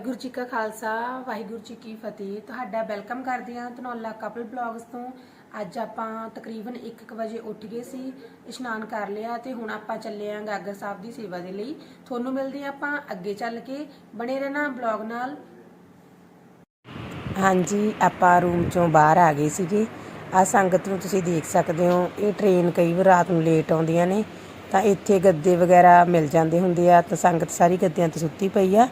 ਵਾਹਿਗੁਰੂ ਜੀ ਕਾ ਖਾਲਸਾ, ਵਾਹਿਗੁਰੂ ਜੀ ਕੀ ਫਤਿਹ। ਤੁਹਾਡਾ ਵੈਲਕਮ ਕਰਦੇ ਹਾਂ ਧਨੌਲਾ ਕਪਲ ਬਲੌਗਸ ਤੋਂ। ਅੱਜ ਆਪਾਂ ਤਕਰੀਬਨ 1:00 ਵਜੇ ਉੱਠ ਗਏ ਸੀ, ਇਸ਼ਨਾਨ ਕਰ ਲਿਆ ਤੇ ਹੁਣ ਆਪਾਂ ਚੱਲੇ ਆਂ ਗਾਗਰ ਸਾਹਿਬ ਦੀ ਸੇਵਾ ਦੇ ਲਈ। ਤੁਹਾਨੂੰ ਮਿਲਦੇ ਹਾਂ ਆਪਾਂ ਅੱਗੇ ਚੱਲ ਕੇ। ਬਣੇ ਰਹਿਣਾ ਬਲੌਗ ਨਾਲ। ਹਾਂਜੀ, ਆਪਾਂ ਰੂਮ ਚੋਂ ਬਾਹਰ ਆ ਗਏ ਸੀਗੇ। ਆ ਸੰਗਤ ਨੂੰ ਤੁਸੀਂ ਦੇਖ ਸਕਦੇ ਹੋ, ਇਹ ਟ੍ਰੇਨ ਕਈ ਵਾਰ ਰਾਤ ਨੂੰ ਲੇਟ ਆਉਂਦੀਆਂ ਨੇ। ਤਾਂ ਇੱਥੇ ਗੱਦੇ ਵਗੈਰਾ ਮਿਲ ਜਾਂਦੇ ਹੁੰਦੇ ਆ। ਤਾਂ ਸੰਗਤ ਸਾਰੀ ਗੱਦਿਆਂ ਤੇ ਸੁੱਤੀ ਪਈ ਆ।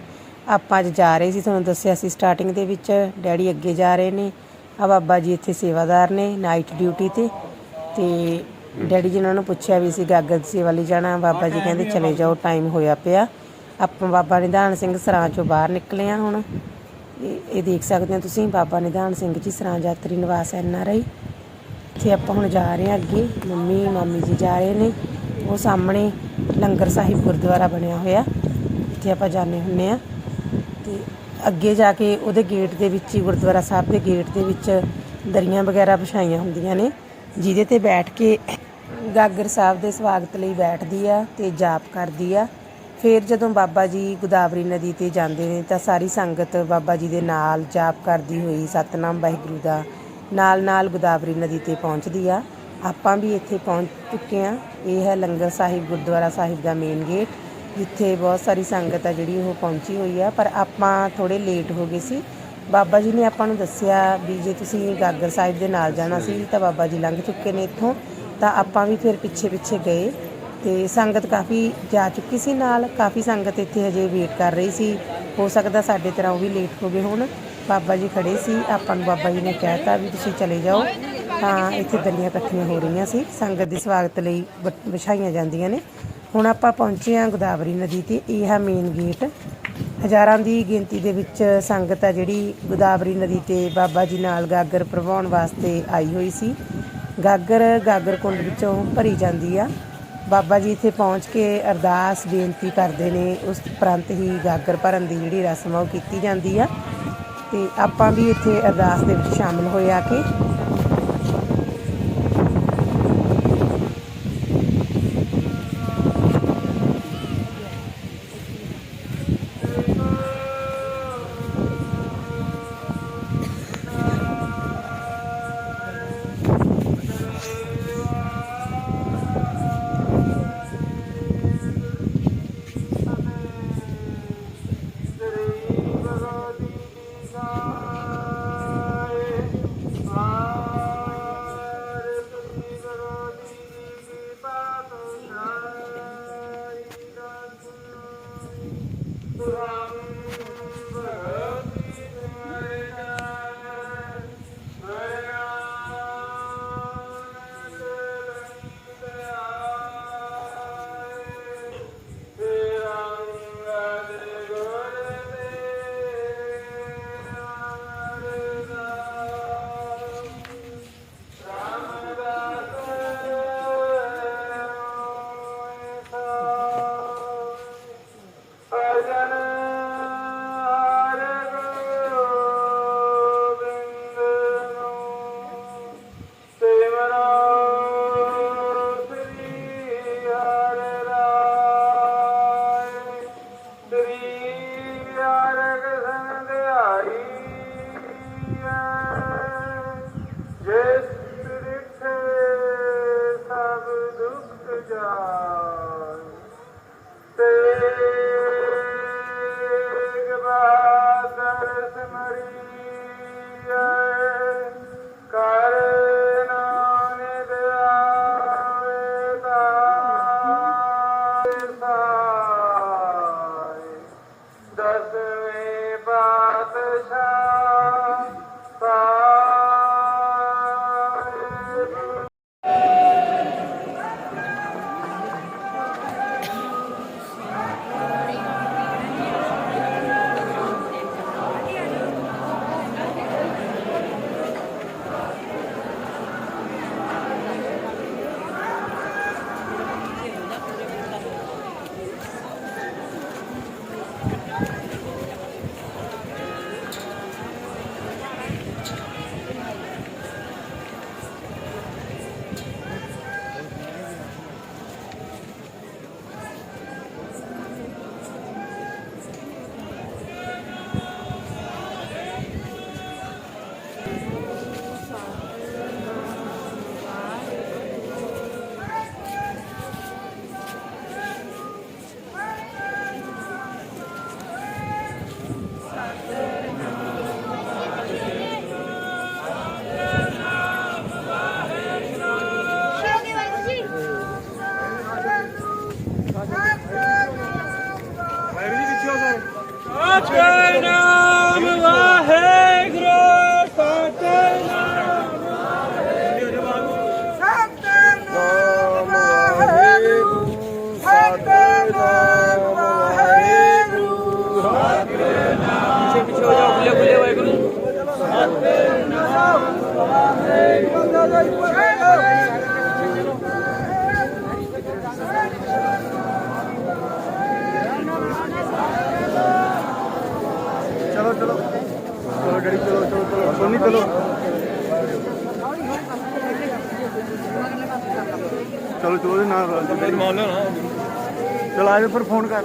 ਆਪਾਂ ਅੱਜ ਜਾ ਰਹੇ ਸੀ, ਤੁਹਾਨੂੰ ਦੱਸਿਆ ਸੀ ਸਟਾਰਟਿੰਗ ਦੇ ਵਿੱਚ। ਡੈਡੀ ਅੱਗੇ ਜਾ ਰਹੇ ਨੇ। ਆ ਬਾਬਾ ਜੀ ਇੱਥੇ ਸੇਵਾਦਾਰ ਨੇ ਨਾਈਟ ਡਿਊਟੀ ਤੇ। ਤੇ ਡੈਡੀ ਜੀ ਨੇ ਉਹਨਾਂ ਨੂੰ ਪੁੱਛਿਆ ਵੀ ਸੀ ਗਾਗਰ ਸੇਵਾ ਲਈ ਜਾਣਾ। ਬਾਬਾ ਜੀ ਕਹਿੰਦੇ ਚਲੇ ਜਾਓ ਟਾਈਮ ਹੋਇਆ ਪਿਆ। ਆਪਾਂ ਬਾਬਾ ਨਿਧਾਨ ਸਿੰਘ ਸਰਾਂ ਚੋਂ ਬਾਹਰ ਨਿਕਲੇ ਆ ਹੁਣ। ਇਹ ਇਹ ਦੇਖ ਸਕਦੇ ਹੋ ਤੁਸੀਂ, ਬਾਬਾ ਨਿਧਾਨ ਸਿੰਘ ਜੀ ਸਰਾਂ ਯਾਤਰੀ ਨਿਵਾਸ ਐਨ ਆਰ ਆਈ। ਇੱਥੇ ਆਪਾਂ ਹੁਣ ਜਾ ਰਹੇ ਹਾਂ ਅੱਗੇ। ਮੰਮੀ, ਮਾਮੀ ਜੀ ਜਾ ਰਹੇ ਨੇ। ਉਹ ਸਾਹਮਣੇ ਲੰਗਰ ਸਾਹਿਬ ਗੁਰਦੁਆਰਾ ਬਣਿਆ ਹੋਇਆ। ਇੱਥੇ ਆਪਾਂ ਜਾਂਦੇ ਹੁੰਨੇ ਆ ਤੇ ਅੱਗੇ ਜਾ ਕੇ ਉਹਦੇ ਗੇਟ ਦੇ ਵਿੱਚ ਹੀ ਗੁਰਦੁਆਰਾ ਸਾਹਿਬ ਦੇ ਗੇਟ ਦੇ ਵਿੱਚ ਦਰੀਆਂ ਵਗੈਰਾ ਵਿਛਾਈਆਂ ਹੁੰਦੀਆਂ ਨੇ, ਜਿਹਦੇ ਤੇ ਬੈਠ ਕੇ ਗਾਗਰ ਸਾਹਿਬ ਦੇ ਸਵਾਗਤ ਲਈ ਬੈਠਦੀ ਆ ਤੇ ਜਾਪ ਕਰਦੀ ਆ। ਫਿਰ ਜਦੋਂ ਬਾਬਾ ਜੀ ਗੋਦਾਵਰੀ ਨਦੀ ਤੇ ਜਾਂਦੇ ਨੇ ਤਾਂ ਸਾਰੀ ਸੰਗਤ ਬਾਬਾ ਜੀ ਦੇ ਨਾਲ ਜਾਪ ਕਰਦੀ ਹੋਈ ਸਤਨਾਮ ਵਾਹਿਗੁਰੂ ਦਾ ਨਾਲ ਨਾਲ ਗੋਦਾਵਰੀ ਨਦੀ ਤੇ ਪਹੁੰਚਦੀ ਆ। ਆਪਾਂ ਵੀ ਇੱਥੇ ਪਹੁੰਚ ਚੁੱਕੇ ਆ। ਇਹ ਹੈ ਲੰਗਰ ਸਾਹਿਬ, ਗੁਰਦੁਆਰਾ ਸਾਹਿਬ ਦਾ ਮੇਨ ਗੇਟ ਜਿੱਥੇ ਬਹੁਤ ਸਾਰੀ ਸੰਗਤ ਆ ਜਿਹੜੀ ਉਹ ਪਹੁੰਚੀ ਹੋਈ ਆ, ਪਰ ਆਪਾਂ ਥੋੜੇ ਲੇਟ ਹੋ ਗਏ ਸੀ। ਬਾਬਾ ਜੀ ਨੇ ਆਪਾਂ ਨੂੰ ਦੱਸਿਆ ਵੀ ਜੇ ਤੁਸੀਂ ਗਾਗਰ ਸਾਹਿਬ ਦੇ ਨਾਲ ਜਾਣਾ ਸੀ ਤਾਂ ਬਾਬਾ ਜੀ ਲੰਘ ਚੁੱਕੇ ਨੇ ਇੱਥੋਂ, ਤਾਂ ਆਪਾਂ ਵੀ ਫਿਰ ਪਿੱਛੇ ਪਿੱਛੇ ਗਏ ਤੇ ਸੰਗਤ ਕਾਫੀ ਜਾ ਚੁੱਕੀ ਸੀ ਨਾਲ, ਕਾਫੀ ਸੰਗਤ ਇੱਥੇ ਹਜੇ ਵੇਟ ਕਰ ਰਹੀ ਸੀ। ਹੋ ਸਕਦਾ ਸਾਡੇ ਤਰ੍ਹਾਂ ਉਹ ਵੀ ਲੇਟ ਹੋ ਗਏ ਹੋਣ। ਬਾਬਾ ਜੀ ਖੜੇ ਸੀ, ਆਪਾਂ ਨੂੰ ਬਾਬਾ ਜੀ ਨੇ ਕਹਿਤਾ ਵੀ ਤੁਸੀਂ ਚਲੇ ਜਾਓ। ਤਾਂ ਇੱਥੇ ਦਰੀਆਂ ਇਕੱਠੀਆਂ ਹੋ ਰਹੀਆਂ ਸੀ। ਸੰਗਤ ਦੇ ਸਵਾਗਤ ਲਈ ਬ- ਵਿਛਾਈਆਂ ਜਾਂਦੀਆਂ ਨੇ। ਹੁਣ ਆਪਾਂ ਪਹੁੰਚੇ ਹਾਂ ਗੋਦਾਵਰੀ ਨਦੀ ਤੇ, ਇਹ ਹੈ ਮੇਨ ਗੇਟ ਹਜ਼ਾਰਾਂ ਦੀ ਗਿਣਤੀ ਦੇ ਵਿੱਚ ਸੰਗਤ ਆ ਜਿਹੜੀ ਗੋਦਾਵਰੀ ਨਦੀ ਤੇ ਬਾਬਾ ਜੀ ਨਾਲ ਗਾਗਰ ਪ੍ਰਵਾਉਣ ਵਾਸਤੇ ਆਈ ਹੋਈ ਸੀ। ਗਾਗਰ ਗਾਗਰ ਕੁੰਡ ਵਿੱਚੋਂ ਭਰੀ ਜਾਂਦੀ ਆ। ਬਾਬਾ ਜੀ ਇੱਥੇ ਪਹੁੰਚ ਕੇ ਅਰਦਾਸ ਬੇਨਤੀ ਕਰਦੇ ਨੇ, ਉਸ ਉਪਰੰਤ ਹੀ ਗਾਗਰ ਭਰਨ ਦੀ ਜਿਹੜੀ ਰਸਮ ਆ ਉਹ ਕੀਤੀ ਜਾਂਦੀ ਆ। ਤੇ ਆਪਾਂ ਵੀ ਇੱਥੇ ਅਰਦਾਸ ਦੇ ਵਿੱਚ ਸ਼ਾਮਲ ਹੋਏ ਆ ਕੇ uh, ਸੋਨੀ ਚਲੋ। ਚਲੋ ਚਲੋ ਉਹਦੇ ਨਾਲ ਰਲ ਮੇਰੀ ਮਾਂ ਲਿਆ ਚਲ ਆਜੋ ਫਿਰ ਫੋਨ ਕਰ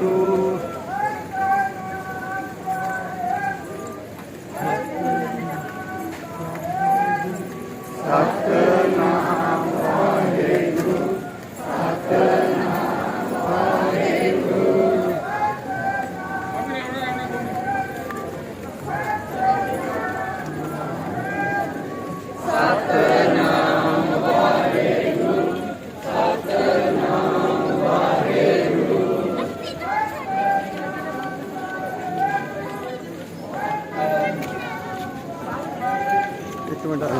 ಕಿಲೋಮೀಟರ್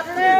আপনি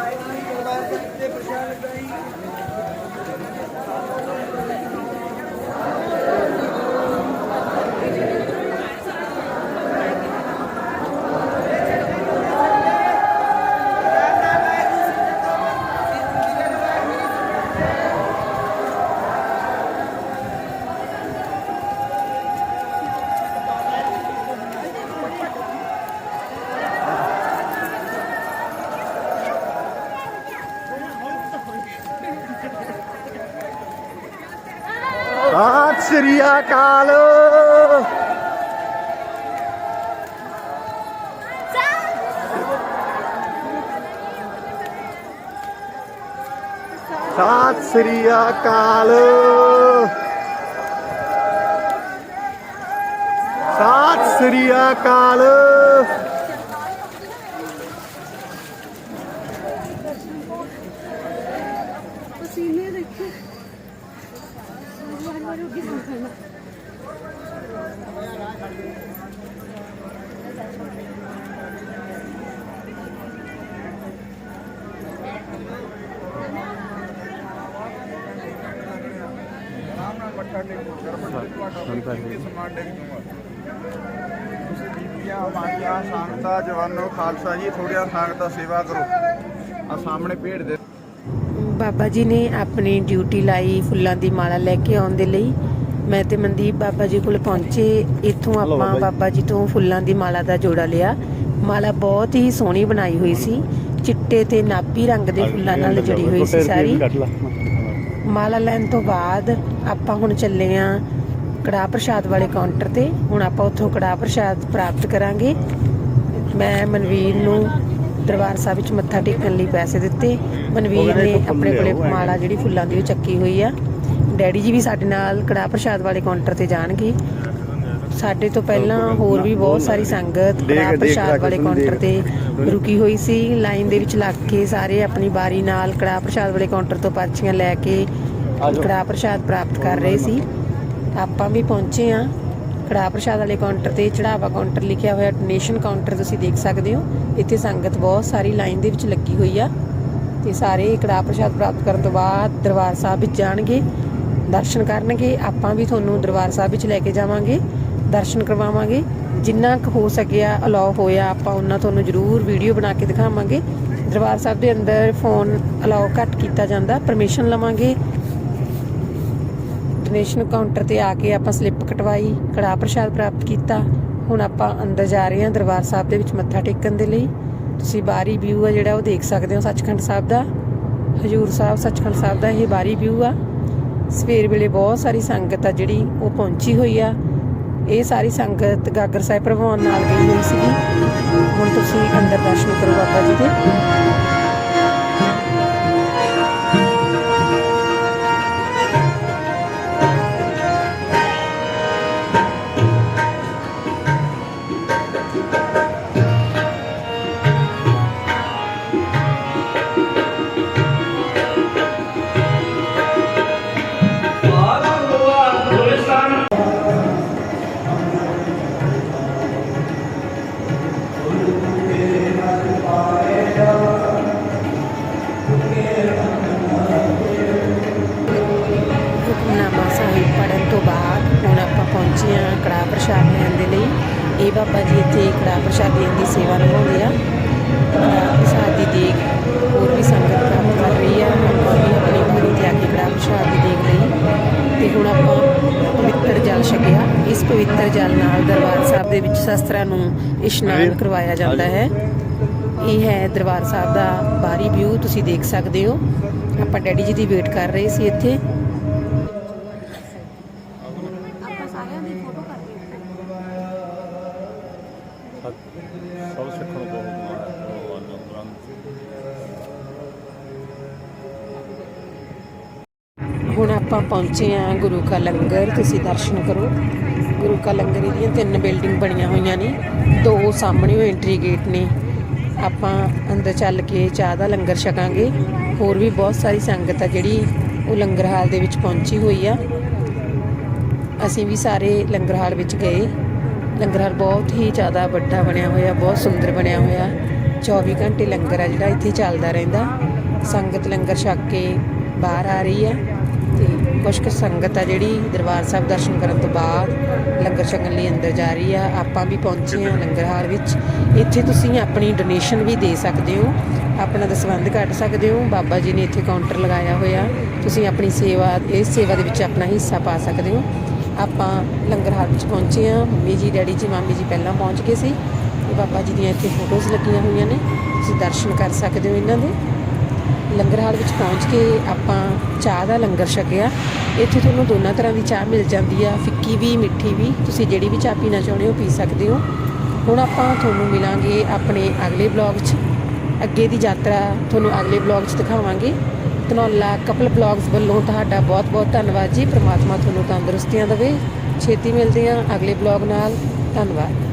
ਸ੍ਰੀ ਅਕਾਲ। ਸਤਿ ਸ੍ਰੀ ਅਕਾਲ। ਸਤਿ ਸ੍ਰੀ ਅਕਾਲ। ਤੁਸੀਂ ਬੀਬੀਆਂ ਸੰਗਤਾਂ ਜਵਾਨੋ ਖਾਲਸਾ ਜੀ ਥੋੜੀਆਂ ਸੰਗਤਾਂ ਸੇਵਾ ਕਰੋ ਆ ਸਾਹਮਣੇ ਭੇਡ ਦੇ ਬਾਬਾ ਜੀ ਨੇ ਆਪਣੀ ਡਿਊਟੀ ਲਾਈ ਫੁੱਲਾਂ ਦੀ ਮਾਲਾ ਲੈ ਕੇ ਆਉਣ ਦੇ ਲਈ। ਮੈਂ ਤੇ ਮਨਦੀਪ ਬਾਬਾ ਜੀ ਕੋਲ ਪਹੁੰਚੇ ਇੱਥੋਂ ਆਪਾਂ ਬਾਬਾ ਜੀ। ਤੋਂ ਫੁੱਲਾਂ ਦੀ ਮਾਲਾ ਦਾ ਜੋੜਾ ਲਿਆ। ਮਾਲਾ ਬਹੁਤ ਹੀ ਸੋਹਣੀ ਬਣਾਈ ਹੋਈ ਸੀ। ਚਿੱਟੇ ਤੇ ਨਾਪੀ ਰੰਗ ਦੇ ਫੁੱਲਾਂ ਨਾਲ ਜੁੜੀ ਹੋਈ ਸੀ ਸਾਰੀ। ਮਾਲਾ ਲੈਣ ਤੋਂ ਬਾਅਦ ਆਪਾਂ ਹੁਣ ਚੱਲੇ ਆਂ ਕੜਾਹ ਪ੍ਰਸ਼ਾਦ ਵਾਲੇ ਕਾਊਂਟਰ ਤੇ। ਹੁਣ ਆਪਾਂ ਉੱਥੋਂ ਕੜਾਹ ਪ੍ਰਸ਼ਾਦ ਪ੍ਰਾਪਤ ਕਰਾਂਗੇ। ਮੈਂ ਮਨਵੀਰ ਨੂੰ ਦਰਬਾਰ ਸਾਹਿਬ ਵਿੱਚ ਮੱਥਾ ਟੇਕਣ ਲਈ ਪੈਸੇ ਦਿੱਤੇ। ਮਨਵੀਰ ਨੇ ਆਪਣੇ ਕੋਲੇ ਮਾਲਾ ਜਿਹੜੀ ਫੁੱਲਾਂ ਦੀ ਉਹ ਚੱਕੀ ਹੋਈ ਆ। ਡੈਡੀ ਜੀ ਵੀ ਸਾਡੇ ਨਾਲ ਕੜਾਹ ਪ੍ਰਸ਼ਾਦ ਵਾਲੇ ਕਾਊਂਟਰ ਤੇ ਜਾਣਗੇ। ਸਾਡੇ ਤੋਂ ਪਹਿਲਾਂ ਹੋਰ ਵੀ ਬਹੁਤ ਸਾਰੀ ਸੰਗਤ ਦੇਖ ਪ੍ਰਸ਼ਾਦ ਵਾਲੇ ਕਾਊਂਟਰ। ਤੇ ਰੁਕੀ ਹੋਈ ਸੀ। ਲਾਈਨ ਦੇ ਵਿੱਚ ਲੱਗ ਕੇ ਸਾਰੇ ਆਪਣੀ ਬਾਰੀ ਨਾਲ ਕੜਾਹ ਪ੍ਰਸ਼ਾਦ ਵਾਲੇ ਕਾਊਂਟਰ ਤੋਂ ਪਰਚੀਆਂ ਲੈ ਕੇ ਕੜਾਹ ਪ੍ਰਸ਼ਾਦ ਪ੍ਰਾਪਤ ਕਰ ਰਹੇ ਸੀ। ਆਪਾਂ ਵੀ ਪਹੁੰਚੇ ਆ ਕੜਾਹ ਪ੍ਰਸ਼ਾਦ ਵਾਲੇ ਕਾਊਂਟਰ ਤੇ ਚੜਾਵਾ ਕਾਊਂਟਰ ਲਿਖਿਆ ਹੋਇਆ ਡੋਨੇਸ਼ਨ ਕਾਊਂਟਰ ਤੁਸੀਂ ਦੇਖ ਸਕਦੇ ਹੋ। ਇੱਥੇ ਸੰਗਤ ਬਹੁਤ ਸਾਰੀ ਲਾਈਨ ਦੇ ਵਿੱਚ ਲੱਗੀ ਹੋਈ ਆ ਤੇ ਸਾਰੇ ਕੜਾਹ ਪ੍ਰਸ਼ਾਦ ਪ੍ਰਾਪਤ ਕਰਨ ਤੋਂ ਬਾਅਦ ਦਰਬਾਰ ਸਾਹਿਬ ਵਿੱਚ ਜਾਣਗੇ, ਦਰਸ਼ਨ ਕਰਨਗੇ, ਆਪਾਂ ਵੀ ਤੁਹਾਨੂੰ ਦਰਬਾਰ ਸਾਹਿਬ ਵਿੱਚ ਲੈ ਕੇ ਜਾਵਾਂਗੇ, ਦਰਸ਼ਨ ਕਰਵਾਵਾਂਗੇ। ਜਿੰਨਾ ਕੁ ਹੋ ਸਕਿਆ ਅਲਾਉ ਹੋਇਆ, ਆਪਾਂ ਉਹਨਾਂ ਤੁਹਾਨੂੰ ਜ਼ਰੂਰ ਵੀਡੀਓ ਬਣਾ ਕੇ ਦਿਖਾਵਾਂਗੇ। ਦਰਬਾਰ ਸਾਹਿਬ ਦੇ ਅੰਦਰ ਫੋਨ ਅਲਾਉ ਘੱਟ ਕੀਤਾ ਜਾਂਦਾ ਪਰਮਿਸ਼ਨ ਲਵਾਂਗੇ। ਡੋਨੇਸ਼ਨ ਕਾਊਂਟਰ ਤੇ ਆ ਕੇ ਆਪਾਂ ਸਲਿੱਪ ਕਟਵਾਈ, ਕੜਾਹ ਪ੍ਰਸ਼ਾਦ ਪ੍ਰਾਪਤ ਕੀਤਾ। ਹੁਣ ਆਪਾਂ ਅੰਦਰ ਜਾ ਰਹੇ ਹਾਂ ਦਰਬਾਰ ਸਾਹਿਬ ਦੇ ਵਿੱਚ ਮੱਥਾ ਟੇਕਣ ਦੇ ਲਈ। ਤੁਸੀਂ ਬਾਹਰੀ ਵਿਊ ਆ ਜਿਹੜਾ ਉਹ ਦੇਖ ਸਕਦੇ ਹੋ ਸੱਚਖੰਡ ਸਾਹਿਬ ਦਾ। ਹਜੂਰ ਸਾਹਿਬ, ਸੱਚਖੰਡ ਸਾਹਿਬ ਦਾ ਇਹ ਬਾਹਰੀ ਵਿਊ ਆ। ਸਵੇਰ ਵੇਲੇ ਬਹੁਤ ਸਾਰੀ ਸੰਗਤ ਆ ਜਿਹੜੀ ਉਹ ਪਹੁੰਚੀ ਹੋਈ ਆ। ਇਹ ਸਾਰੀ ਸੰਗਤ ਗਾਗਰ ਸਾਹਿਬ ਪ੍ਰਭਾਵਨ ਨਾਲ ਗਈ ਹੋਈ ਸੀਗੀ। ਹੁਣ ਤੁਸੀਂ ਅੰਦਰ ਦਰਸ਼ਨ ਕਰੋ ਬਾਬਾ ਜੀ ਦੇ। ਇਹ ਬਾਬਾ ਜੀ ਇੱਥੇ ਕੜਾਹ ਪ੍ਰਸ਼ਾਦ ਦੇਣ ਦੀ ਸੇਵਾ ਨਿਭਾਉਂਦੇ ਆ। ਪ੍ਰਸ਼ਾਦ ਦੀ ਹੋਰ ਵੀ ਸੰਗਤ ਪ੍ਰਾਪਤ ਕਰ ਰਹੀ ਆ। ਆਪਾਂ ਵੀ ਆਪਣੀ ਵਾਰੀ ਤੇ ਆ ਕੇ ਕੜਾਹ ਪ੍ਰਸ਼ਾਦ ਦੀ ਦੇਗ ਲਈ। ਤੇ ਹੁਣ ਆਪਾਂ ਪਵਿੱਤਰ ਜਲ ਛਕਿਆ। ਇਸ ਪਵਿੱਤਰ ਜਲ ਨਾਲ ਦਰਬਾਰ ਸਾਹਿਬ ਦੇ ਵਿੱਚ ਸ਼ਸਤਰਾਂ ਨੂੰ ਇਸ਼ਨਾਨ ਕਰਵਾਇਆ ਜਾਂਦਾ ਹੈ। ਇਹ ਹੈ ਦਰਬਾਰ ਸਾਹਿਬ ਦਾ ਬਾਹਰੀ ਵਿਊ ਤੁਸੀਂ ਦੇਖ ਸਕਦੇ ਹੋ। ਆਪਾਂ ਡੈਡੀ ਜੀ ਦੀ ਵੇਟ ਕਰ ਰਹੇ ਸੀ ਇੱਥੇ। ਸਭ ਸਿੱਖਣ ਤੋਂ ਭਗਵਾਨ ਨੂੰ ਗ੍ਰੰਥ ਹੁਣ ਆਪਾਂ ਪਹੁੰਚੇ ਹਾਂ ਗੁਰੂ ਕਾ ਲੰਗਰ, ਤੁਸੀਂ ਦਰਸ਼ਨ ਕਰੋ। ਗੁਰੂ ਕਾ ਲੰਗਰ ਦੀਆਂ ਤਿੰਨ ਬਿਲਡਿੰਗ ਬਣੀਆਂ ਹੋਈਆਂ ਨੇ। ਦੋ ਸਾਹਮਣੇ ਉਹ ਐਂਟਰੀ ਗੇਟ ਨੇ। ਆਪਾਂ ਅੰਦਰ ਚੱਲ ਕੇ ਚਾਹ ਦਾ ਲੰਗਰ ਛਕਾਂਗੇ। ਹੋਰ ਵੀ ਬਹੁਤ ਸਾਰੀ ਸੰਗਤ ਆ ਜਿਹੜੀ ਉਹ ਲੰਗਰ ਹਾਲ ਦੇ ਵਿੱਚ ਪਹੁੰਚੀ ਹੋਈ ਆ। ਅਸੀਂ ਵੀ ਸਾਰੇ ਲੰਗਰ ਹਾਲ ਵਿੱਚ ਗਏ। ਲੰਗਰ ਹਾਲ ਬਹੁਤ ਹੀ ਜ਼ਿਆਦਾ ਵੱਡਾ ਬਣਿਆ ਹੋਇਆ, ਬਹੁਤ ਸੁੰਦਰ ਬਣਿਆ ਹੋਇਆ। 24 ਘੰਟੇ ਲੰਗਰ ਆ ਜਿਹੜਾ ਇੱਥੇ ਚੱਲਦਾ ਰਹਿੰਦਾ। ਸੰਗਤ ਲੰਗਰ ਛਕ ਕੇ ਬਾਹਰ ਆ ਰਹੀ ਹੈ ਤੇ ਕੁਛ ਕੁ ਸੰਗਤ ਆ ਜਿਹੜੀ ਦਰਬਾਰ ਸਾਹਿਬ ਦਰਸ਼ਨ ਕਰਨ ਤੋਂ ਬਾਅਦ ਲੰਗਰ ਛਕਣ ਲਈ ਅੰਦਰ ਜਾ ਰਹੀ ਆ। ਆਪਾਂ ਵੀ ਪਹੁੰਚੇ ਆ ਲੰਗਰ ਹਾਲ ਵਿੱਚ। ਇੱਥੇ ਤੁਸੀਂ ਆਪਣੀ ਡੋਨੇਸ਼ਨ ਵੀ ਦੇ ਸਕਦੇ ਹੋ। ਆਪਣਾ ਦਸਵੰਧ ਕੱਢ ਸਕਦੇ ਹੋ। ਬਾਬਾ ਜੀ ਨੇ ਇੱਥੇ ਕਾਊਂਟਰ ਲਗਾਇਆ ਹੋਇਆ। ਤੁਸੀਂ ਆਪਣੀ ਸੇਵਾ, ਇਸ ਸੇਵਾ ਦੇ ਵਿੱਚ ਆਪਣਾ ਹਿੱਸਾ ਪਾ ਸਕਦੇ ਹੋ। ਆਪਾਂ ਲੰਗਰ ਹਾਲ ਵਿੱਚ ਪਹੁੰਚੇ ਆ ਮੰਮੀ ਜੀ, ਡੈਡੀ ਜੀ, ਮਾਮੀ ਜੀ ਪਹਿਲਾਂ ਪਹੁੰਚ ਗਏ ਸੀ। ਤੇ ਬਾਬਾ ਜੀ ਦੀਆਂ ਇੱਥੇ ਫੋਟੋਜ਼ ਲੱਗੀਆਂ ਹੋਈਆਂ ਨੇ। ਤੁਸੀਂ ਦਰਸ਼ਨ ਕਰ ਸਕਦੇ ਹੋ ਇਹਨਾਂ ਦੇ। ਲੰਗਰ ਹਾਲ ਵਿੱਚ ਪਹੁੰਚ ਕੇ ਆਪਾਂ ਚਾਹ ਦਾ ਲੰਗਰ ਛਕਿਆ। ਇੱਥੇ ਤੁਹਾਨੂੰ ਦੋਨਾਂ ਤਰ੍ਹਾਂ ਦੀ ਚਾਹ ਮਿਲ ਜਾਂਦੀ ਆ। ਫਿੱਕੀ ਵੀ, ਮਿੱਠੀ ਵੀ। ਤੁਸੀਂ ਜਿਹੜੀ ਵੀ ਚਾਹ ਪੀਣਾ ਚਾਹੁੰਦੇ ਹੋ ਪੀ ਸਕਦੇ ਹੋ। ਹੁਣ ਆਪਾਂ ਤੁਹਾਨੂੰ ਮਿਲਾਂਗੇ ਆਪਣੇ ਅਗਲੇ ਬਲੌਗ 'ਚ। ਅੱਗੇ ਦੀ ਯਾਤਰਾ ਤੁਹਾਨੂੰ ਅਗਲੇ ਬਲੌਗ 'ਚ ਦਿਖਾਵਾਂਗੇ। ਧਨੌਲਾ ਕਪਲ ਬਲੌਗਸ ਵੱਲੋਂ ਤੁਹਾਡਾ ਬਹੁਤ ਬਹੁਤ ਧੰਨਵਾਦ ਜੀ। ਪ੍ਰਮਾਤਮਾ ਤੁਹਾਨੂੰ ਤੰਦਰੁਸਤੀਆਂ ਦੇਵੇ। ਛੇਤੀ ਮਿਲਦੇ ਹਾਂ ਅਗਲੇ ਬਲੌਗ ਨਾਲ। ਧੰਨਵਾਦ।